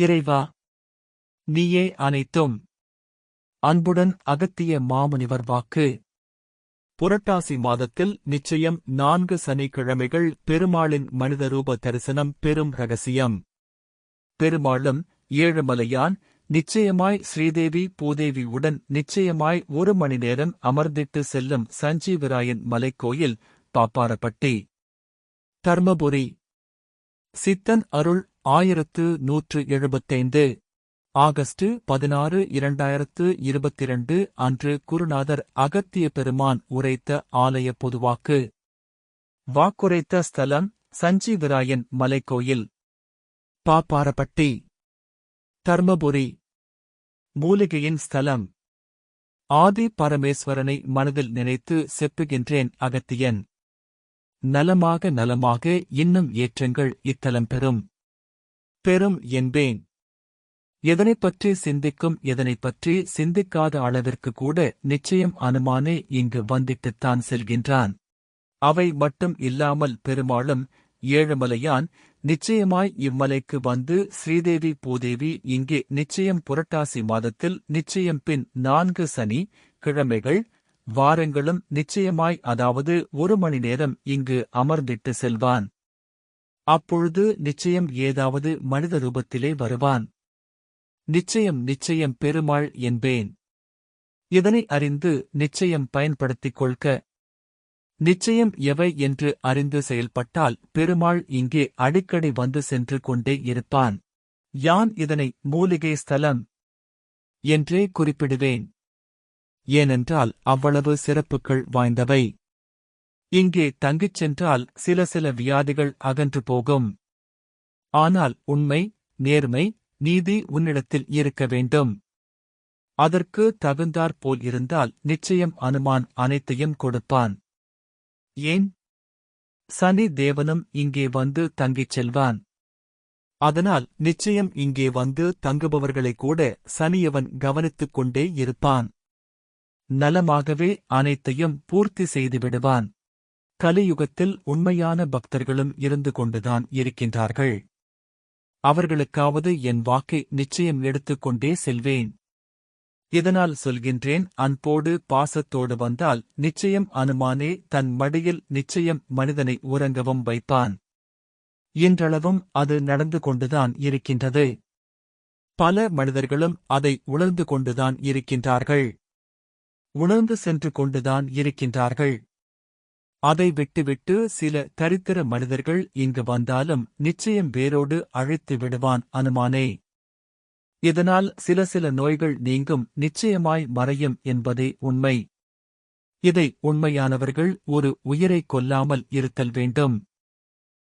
இறைவா நீயே அனைத்தும். அன்புடன் அகத்திய மாமுனிவர் வாக்கு. புரட்டாசி மாதத்தில் நிச்சயம் நான்கு சனிக்கிழமைகள் பெருமாளின் மனித ரூப தரிசனம் பெரும் ரகசியம். பெருமாளும் ஏழுமலையான் நிச்சயமாய் ஸ்ரீதேவி பூதேவி உடன் நிச்சயமாய் ஒரு மணி நேரம் அமர்ந்திட்டு செல்லும் சஞ்சீவராயன் மலைக்கோயில் பாப்பாரப்பட்டி. தர்மபுரி சித்தன் அருள் ஆயிரத்து நூற்று எழுபத்தைந்து. ஆகஸ்ட் பதினாறு இரண்டாயிரத்து இருபத்திரண்டு அன்று குருநாதர் அகத்திய பெருமான் உரைத்த ஆலய பொதுவாக்கு. வாக்குரைத்த ஸ்தலம் சஞ்சீவராயன் மலைக்கோயில். பாப்பாரப்பட்டி. தர்மபுரி. மூலிகையின் ஸ்தலம். ஆதி பரமேஸ்வரனை மனதில் நினைத்து செப்புகின்றேன் அகத்தியன். நலமாக நலமாக இன்னும் ஏற்றங்கள் இத்தலம் பெறும். பெறும் என்பேன். எதனைப் பற்றி சிந்திக்கும் எதனைப் பற்றி சிந்திக்காத அளவிற்கு கூட நிச்சயம் அனுமானே இங்கு வந்திட்டுத்தான் செல்கின்றான். அவை மட்டும் இல்லாமல் பெருமாளும் ஏழுமலையான் நிச்சயமாய் இம்மலைக்கு வந்து ஸ்ரீதேவி பூதேவி இங்கே நிச்சயம் புரட்டாசி மாதத்தில் நிச்சயம் பின் நான்கு சனி கிழமைகள் வாரங்களும் நிச்சயமாய் அதாவது ஒரு மணி நேரம் இங்கு அமர்ந்திட்டு செல்வான். அப்பொழுது நிச்சயம் ஏதாவது மனித ரூபத்திலே வருவான். நிச்சயம் நிச்சயம் பெருமாள் என்பேன். இதனை அறிந்து நிச்சயம் பயன்படுத்திக் கொள்க. நிச்சயம் எவை என்று அறிந்து செயல்பட்டால் பெருமாள் இங்கே அடிக்கடி வந்து சென்று கொண்டே இருப்பான். யான் இதனை மூலிகை ஸ்தலம்? என்றே குறிப்பிடுவேன். ஏனென்றால் அவ்வளவு சிறப்புகள் வாய்ந்தவை. இங்கே தங்கிச் சென்றால் சில சில வியாதிகள் அகன்று போகும். ஆனால் உண்மை நேர்மை நீதி உன்னிடத்தில் இருக்க வேண்டும். அதற்கு தகுந்தாற் போல் இருந்தால் நிச்சயம் அனுமான் அனைத்தையும் கொடுப்பான். ஏன்? சனி தேவனும் இங்கே வந்து தங்கிச் செல்வான். அதனால் நிச்சயம் இங்கே வந்து தங்குபவர்களை கூட சனியவன் கவனித்துக் கொண்டே இருப்பான். நலமாகவே அனைத்தையும் பூர்த்தி செய்துவிடுவான். கலியுகத்தில் உண்மையான பக்தர்களும் இருந்து கொண்டுதான் இருக்கின்றார்கள். அவர்களுக்காவது என் வாக்கை நிச்சயம் எடுத்துக்கொண்டே செல்வேன். இதனால் சொல்கின்றேன் அன்போடு பாசத்தோடு வந்தால் நிச்சயம் அனுமானே தன் மடியில் நிச்சயம் மனிதனை உறங்கவும் வைப்பான். இன்றளவும் அது நடந்து கொண்டுதான் இருக்கின்றது. பல மனிதர்களும் அதை உணர்ந்து கொண்டுதான் இருக்கின்றார்கள். உணர்ந்து சென்று கொண்டுதான் இருக்கின்றார்கள். அதை விட்டுவிட்டு சில தரித்திர மனிதர்கள் இங்கு வந்தாலும் நிச்சயம் வேரோடு அழைத்து விடுவான் அனுமானே. இதனால் சில சில நோய்கள் நீங்கும் நிச்சயமாய் மறையும் என்பதே உண்மை. இதை உண்மையானவர்கள் ஒரு உயிரை கொல்லாமல் இருத்தல் வேண்டும்.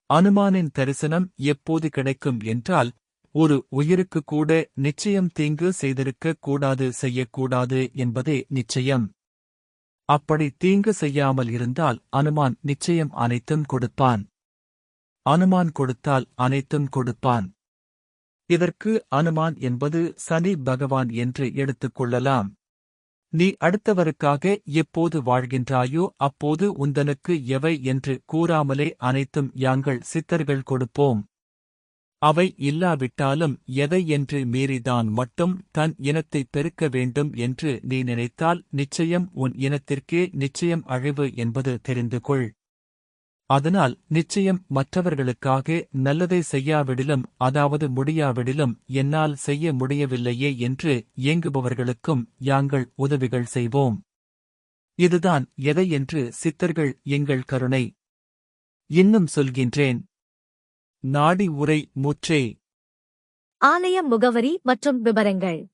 அனுமானின் தரிசனம் எப்போது கிடைக்கும் என்றால் ஒரு உயிருக்கு கூட நிச்சயம் தீங்கு செய்திருக்க கூடாது செய்யக்கூடாது என்பதே நிச்சயம். அப்படி தீங்கு செய்யாமல் இருந்தால் அனுமான் நிச்சயம் அனைத்தும் கொடுப்பான். அனுமான் கொடுத்தால் அனைத்தும் கொடுப்பான். இதற்கு அனுமான் என்பது சனி பகவான் என்று எடுத்துக் கொள்ளலாம். நீ அடுத்தவருக்காக எப்போது வாழ்கின்றாயோ அப்போது உந்தனுக்கு எவை என்று கூறாமலே அனைத்தும் யாங்கள் சித்தர்கள் கொடுப்போம். அவை இல்லாவிட்டாலும் எதை என்று மீறிதான் மட்டும் தன் இனத்தை பெருக்க வேண்டும் என்று நீ நினைத்தால் நிச்சயம் உன் இனத்திற்கே நிச்சயம் அழிவு என்பது தெரிந்து கொள். அதனால் நிச்சயம் மற்றவர்களுக்காக நல்லதை செய்யாவிடிலும் அதாவது முடியாவிடிலும் என்னால் செய்ய முடியவில்லையே என்று இயங்குபவர்களுக்கும் யாங்கள் உதவிகள் செய்வோம். இதுதான் எதை என்று சித்தர்கள் எங்கள் கருணை. இன்னும் சொல்கின்றேன். நாடி உரை முற்றே ஆலய முகவரி மற்றும் விவரங்கள்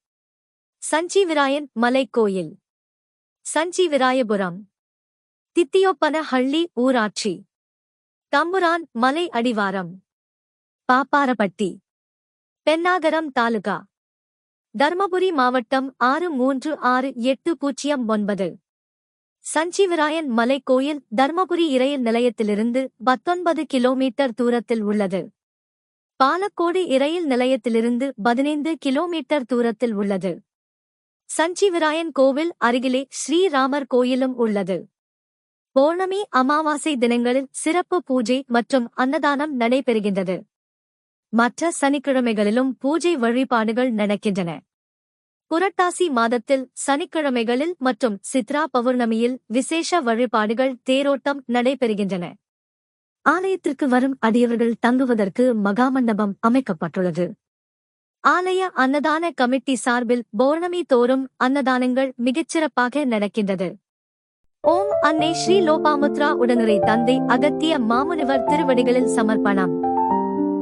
சஞ்சீவிராயன் மலைக்கோயில். சஞ்சீவிராயபுரம். தித்தியோப்பனஹள்ளி ஊராட்சி. தம்புரான் மலை அடிவாரம். பாப்பாரப்பட்டி. பென்னாகரம் தாலுகா. தர்மபுரி மாவட்டம் ஆறு மூன்று ஆறு எட்டு பூஜ்ஜியம் ஒன்பது. சஞ்சீவராயன் மலை கோயில் தர்மபுரி இரயில் நிலையத்திலிருந்து பத்தொன்பது கிலோமீட்டர் தூரத்தில் உள்ளது. பாலக்கோடு இரயில் நிலையத்திலிருந்து பதினைந்து கிலோமீட்டர் தூரத்தில் உள்ளது. சஞ்சீவராயன் கோவில் அருகிலே ஸ்ரீராமர் கோயிலும் உள்ளது. பௌர்ணமி அமாவாசை தினங்களில் சிறப்பு பூஜை மற்றும் அன்னதானம் நடைபெறுகின்றது. மற்ற சனிக்கிழமைகளிலும் பூஜை வழிபாடுகள் நடக்கின்றன. புரட்டாசி மாதத்தில் சனிக்கிழமைகளில் மற்றும் சித்ரா பௌர்ணமியில் விசேஷ வழிபாடுகள் தேரோட்டம் நடைபெறுகின்றன. ஆலயத்திற்கு வரும் அடியவர்கள் தங்குவதற்கு மகாமண்டபம் அமைக்கப்பட்டுள்ளது. ஆலய அன்னதான கமிட்டி சார்பில் பௌர்ணமி தோறும் அன்னதானங்கள் மிகச்சிறப்பாக நடக்கின்றது. ஓம் அன்னை ஸ்ரீ லோபாமுத்ரா உடனுரை தந்தை அகத்திய மாமுனிவர் திருவடிகளில் சமர்ப்பணம்.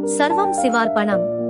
சர்வம் சிவார்ப்பணம்.